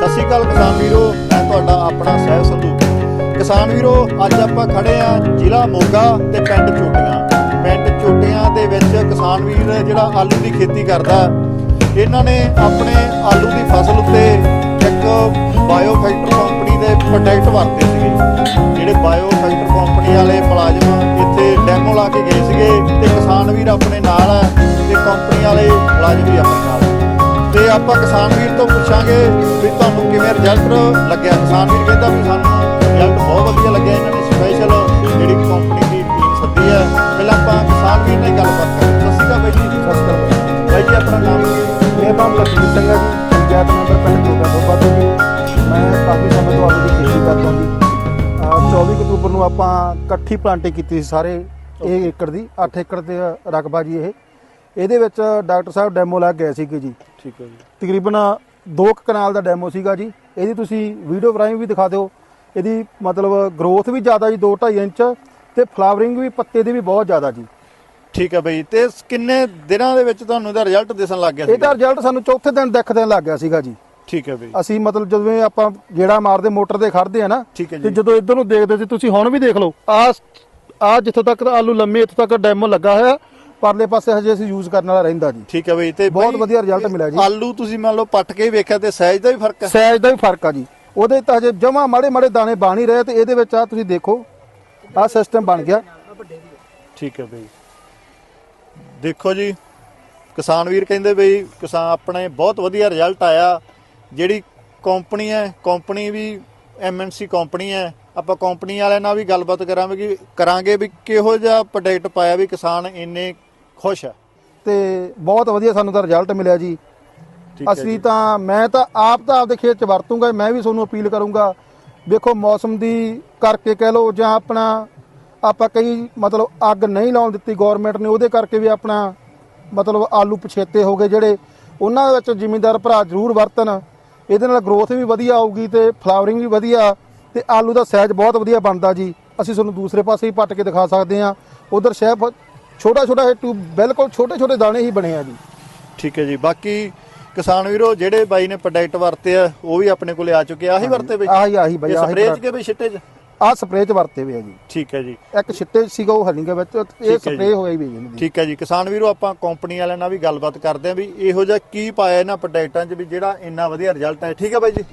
ਸਤਿ ਸ਼੍ਰੀ ਅਕਾਲ ਕਿਸਾਨ ਵੀਰੋ, ਮੈਂ ਤੁਹਾਡਾ ਆਪਣਾ ਸਹਿਬ ਸੰਧੂ। ਕਿਸਾਨ ਵੀਰੋ, ਅੱਜ ਆਪਾਂ ਖੜੇ ਆ ਜ਼ਿਲ੍ਹਾ ਮੋਗਾ ਤੇ ਪਿੰਡ ਚੋਟੀਆਂ। ਪਿੰਡ ਚੋਟੀਆਂ ਦੇ ਵਿੱਚ ਕਿਸਾਨ ਵੀਰ ਜਿਹੜਾ ਆਲੂ ਦੀ ਖੇਤੀ ਕਰਦਾ, ਇਹਨਾਂ ਨੇ ਆਪਣੇ ਆਲੂ ਦੀ ਫਸਲ ਉੱਤੇ ਇੱਕ ਬਾਇਓ ਫੈਕਟਰ ਕੰਪਨੀ ਦੇ ਪ੍ਰੋਡਕਟ ਵਰਤੇ ਸੀਗੇ। ਜਿਹੜੇ ਬਾਇਓ ਫੈਕਟਰ ਕੰਪਨੀ ਵਾਲੇ ਮੁਲਾਜ਼ਮ ਇੱਥੇ ਡੈਮੋ ਲਾ ਕੇ ਗਏ ਸੀਗੇ ਤੇ ਕਿਸਾਨ ਵੀਰ ਆਪਣੇ ਨਾਲ ਹੈ ਤੇ ਕੰਪਨੀ ਵਾਲੇ ਮੁਲਾਜ਼ਮ ਵੀ ਆਪਣੇ ਨਾਲ ਆਪਾਂ ਕਿਸਾਨ ਵੀਰ ਤੋਂ ਪੁੱਛਾਂਗੇ ਵੀ ਤੁਹਾਨੂੰ ਕਿਵੇਂ ਰਿਜ਼ਲਟ ਲੱਗਿਆ? ਕਿਸਾਨ ਵੀਰ ਕਹਿੰਦਾ ਵੀ ਸਾਨੂੰ ਰਿਜ਼ਲਟ ਬਹੁਤ ਵਧੀਆ ਲੱਗਿਆ ਇਹਨਾਂ ਨੇ ਸਪੈਸ਼ਲ ਜਿਹੜੀ ਕੰਪਨੀ ਦੀ ਟੀਮ ਸੱਦੀ ਹੈ। ਪਹਿਲਾਂ ਆਪਾਂ ਕਿਸਾਨ ਵੀਰ ਨਾਲ ਗੱਲਬਾਤ ਕਰਾਂਗੇ। ਸਤਿ ਸ਼੍ਰੀ ਅਕਾਲ ਬਾਈ ਜੀ। ਸਤਿ ਸ਼੍ਰੀ ਅਕਾਲ ਬਾਈ ਜੀ। ਆਪਣਾ ਨਾਮ? ਮੇਰਾ ਨਾਮ ਲਖਵੀਰ ਸਿੰਘ ਹੈ ਜੀ। ਪੰਚਾਇਤ ਮੈਂਬਰ ਪਿੰਡ ਜੋਗਾ ਦੋਬਾ ਤੋਂ ਜੀ। ਮੈਂ ਕਾਫੀ ਸਮੇਂ ਤੋਂ ਦੀ ਖੇਤੀ ਕਰਦਾ ਜੀ। ਅਹ 24 ਅਕਤੂਬਰ ਨੂੰ ਆਪਾਂ ਇਕੱਠੀ ਪਲਾਂਟਿੰਗ ਕੀਤੀ ਸੀ ਸਾਰੇ। ਇਹ ਏਕੜ ਦੀ 8 ਏਕੜ ਦੇ ਰਕਬਾ ਜੀ ਇਹ। ਇਹਦੇ ਵਿੱਚ ਡਾਕਟਰ ਸਾਹਿਬ ਡੈਮੋ ਲੱਗ ਗਏ ਸੀਗੇ ਜੀ। ਠੀਕ ਹੈ ਜੀ। ਤਕਰੀਬਨ 2 ਕਨਾਲ ਦਾ ਡੈਮੋ ਸੀਗਾ ਜੀ। ਇਹਦੀ ਤੁਸੀਂ ਵੀਡੀਓ ਫਰਾਈਮ ਵੀ ਦਿਖਾ ਦਿਓ। ਇਹਦੀ ਮਤਲਬ ਗਰੋਥ ਵੀ ਜ਼ਿਆਦਾ ਜੀ 2.5 ਇੰਚ ਤੇ ਫਲਾਵਰਿੰਗ ਵੀ ਪੱਤੇ ਦੀ ਵੀ ਬਹੁਤ ਜ਼ਿਆਦਾ ਜੀ। ਠੀਕ ਹੈ ਬਾਈ ਤੇ ਕਿੰਨੇ ਦਿਨਾਂ ਦੇ ਵਿੱਚ ਤੁਹਾਨੂੰ ਇਹਦਾ ਰਿਜ਼ਲਟ ਦਿਸਣ ਲੱਗ ਗਿਆ ਇਹਦਾ ਰਿਜ਼ਲਟ ਸਾਨੂੰ ਚੌਥੇ ਦਿਨ ਦੇਖਦਿਆਂ ਲੱਗ ਗਿਆ ਸੀਗਾ ਜੀ। ਠੀਕ ਹੈ ਬਾਈ। ਅਸੀਂ ਮਤਲਬ ਜਦੋਂ ਆਪਾਂ ਗੇੜਾ ਮਾਰਦੇ ਮੋਟਰ ਤੇ ਖੜਦੇ ਆ ਨਾ ਤੇ ਜਦੋਂ ਇੱਧਰ ਨੂੰ ਦੇਖਦੇ ਸੀ ਤੁਸੀਂ ਹੁਣ ਵੀ ਦੇਖ ਲਓ ਆ ਆ ਜਿੱਥੋਂ ਤੱਕ ਆਲੂ ਲੰਮੇ ਇੱਥੋਂ ਤੱਕ ਡੈਮੋ ਲੱਗਾ ਹੋਇਆ। ਪਰਲੇ ਪਾਸੇ ਹਜੇ ਅਸੀਂ ਯੂਜ਼ ਕਰਨ ਵਾਲਾ ਰਹਿੰਦਾ ਜੀ। ਠੀਕ ਹੈ ਬਾਈ ਤੇ ਬਹੁਤ ਬਾਈ, ਵਧੀਆ result ਮਿਲਿਆ ਜੀ। ਆਲੂ ਤੁਸੀਂ ਮੰਨ ਲਓ ਪੱਟ ਕੇ ਵੇਖਿਆ ਤੇ ਸਾਈਜ਼ ਦਾ ਵੀ ਫ਼ਰਕ ਹੈ? ਸਾਈਜ਼ ਦਾ ਵੀ ਫ਼ਰਕ ਆ ਜੀ। ਉਹਦੇ ਤਾਂ ਹਜੇ ਜਮਾ ਮਾੜੇ ਮਾੜੇ ਦਾਣੇ ਬਣ ਹੀ ਰਹੇ ਤੇ ਇਹਦੇ ਵਿੱਚ ਆ ਤੁਸੀਂ ਦੇਖੋ ਆ ਸਿਸਟਮ ਬਣ ਗਿਆ। ਠੀਕ ਹੈ ਬਈ। ਦੇਖੋ ਜੀ ਕਿਸਾਨ ਵੀਰ ਕਹਿੰਦੇ ਬਈ ਕਿਸਾਨ ਆਪਣੇ ਬਹੁਤ ਵਧੀਆ ਰਿਜ਼ਲਟ ਆਇਆ। ਜਿਹੜੀ ਕੰਪਨੀ ਹੈ ਕੰਪਨੀ ਵੀ ਐਮਐਨਸੀ ਕੰਪਨੀ ਹੈ। ਆਪਾਂ ਕੰਪਨੀ ਵਾਲਿਆਂ ਨਾਲ ਵੀ ਗੱਲਬਾਤ ਕਰਾਂਗੇ ਕਿ ਕਰਾਂਗੇ ਵੀ ਕਿਹੋ ਜਿਹਾ ਪ੍ਰੋਡਕਟ ਪਾਇਆ ਵੀ ਕਿਸਾਨ ਇੰਨੇ ਖੁਸ਼ ਹੈ। ਤੇ ਬਹੁਤ ਵਧੀਆ ਸਾਨੂੰ ਤਾਂ ਰਿਜ਼ਲਟ ਮਿਲਿਆ ਜੀ। ਅਸੀਂ ਤਾਂ ਮੈਂ ਤਾਂ ਆਪ ਤਾਂ ਆਪਦੇ ਖੇਤ 'ਚ ਵਰਤੂੰਗਾ ਮੈਂ ਵੀ ਤੁਹਾਨੂੰ ਅਪੀਲ ਕਰੂੰਗਾ। ਦੇਖੋ ਮੌਸਮ ਦੀ ਕਰਕੇ ਕਹਿ ਲਓ ਜਾਂ ਆਪਣਾ ਆਪਾਂ ਕਈ ਮਤਲਬ ਅੱਗ ਨਹੀਂ ਲਾਉਣ ਦਿੱਤੀ ਗਵਰਨਮੈਂਟ ਨੇ ਉਹਦੇ ਕਰਕੇ ਵੀ ਆਪਣਾ ਮਤਲਬ ਆਲੂ ਪਛੇਤੇ ਹੋ ਗਏ ਜਿਹੜੇ ਉਹਨਾਂ ਦੇ ਵਿੱਚ ਜ਼ਿਮੀਂਦਾਰ ਭਰਾ ਜ਼ਰੂਰ ਵਰਤਣ। ਇਹਦੇ ਨਾਲ ਗਰੋਥ ਵੀ ਵਧੀਆ ਆਊਗੀ ਤੇ ਫਲਾਵਰਿੰਗ ਵੀ ਵਧੀਆ ਤੇ ਆਲੂ ਦਾ ਸਾਈਜ਼ ਬਹੁਤ ਵਧੀਆ ਬਣਦਾ ਜੀ। ਅਸੀਂ ਤੁਹਾਨੂੰ ਦੂਸਰੇ ਪਾਸੇ ਹੀ ਪੱਟ ਕੇ ਦਿਖਾ ਸਕਦੇ ਹਾਂ। ਉਧਰ ਸ਼ੈਫ ਛੋਟਾ ਛੋਟਾ ਇਹ ਟਿਊਬ ਬਿਲਕੁਲ ਛੋਟੇ ਛੋਟੇ ਦਾਣੇ ਹੀ ਬਣੇ ਆ ਜੀ। ਠੀਕ ਹੈ ਜੀ। ਬਾਕੀ ਕਿਸਾਨ ਵੀਰੋ ਜਿਹੜੇ ਬਾਈ ਨੇ ਪ੍ਰੋਡਕਟ ਵਰਤੇ ਆ ਉਹ ਵੀ ਆਪਣੇ ਕੋਲੇ ਆ ਚੁੱਕੇ ਆ। ਆਹੀ ਵਰਤੇ ਬਈ? ਆਹੀ ਆਹੀ ਬਈ ਆਹੀ ਸਪਰੇਅ ਚ ਕੇ ਬਈ ਛਿੱਟੇ ਚ? ਆਹ ਸਪਰੇਅ ਚ ਵਰਤੇ ਹੋਏ ਆ ਜੀ। ਠੀਕ ਹੈ ਜੀ। ਇੱਕ ਛਿੱਟੇ ਸੀਗਾ ਉਹ ਹਲੀਂਗੇ ਵਿੱਚ। ਇਹ ਠੀਕ ਹੈ ਸਪਰੇਅ। ਹੋਇਆ ਹੀ ਵੀ ਜੀ ਇਹਦੀ। ਠੀਕ ਹੈ ਜੀ। ਕਿਸਾਨ ਵੀਰੋ ਆਪਾਂ ਕੰਪਨੀ ਵਾਲਿਆਂ ਨਾਲ ਵੀ ਗੱਲਬਾਤ ਕਰਦੇ ਆਂ ਵੀ ਇਹੋ ਜਿਹਾ ਕੀ ਪਾਇਆ ਇਹਨਾਂ ਪ੍ਰੋਡਕਟਾਂ 'ਚ ਵੀ ਜਿਹੜਾ ਇੰਨਾ ਵਧੀਆ ਰਿਜ਼ਲਟ ਹੈ। ਠੀਕ ਹੈ ਬਾਈ ਜੀ।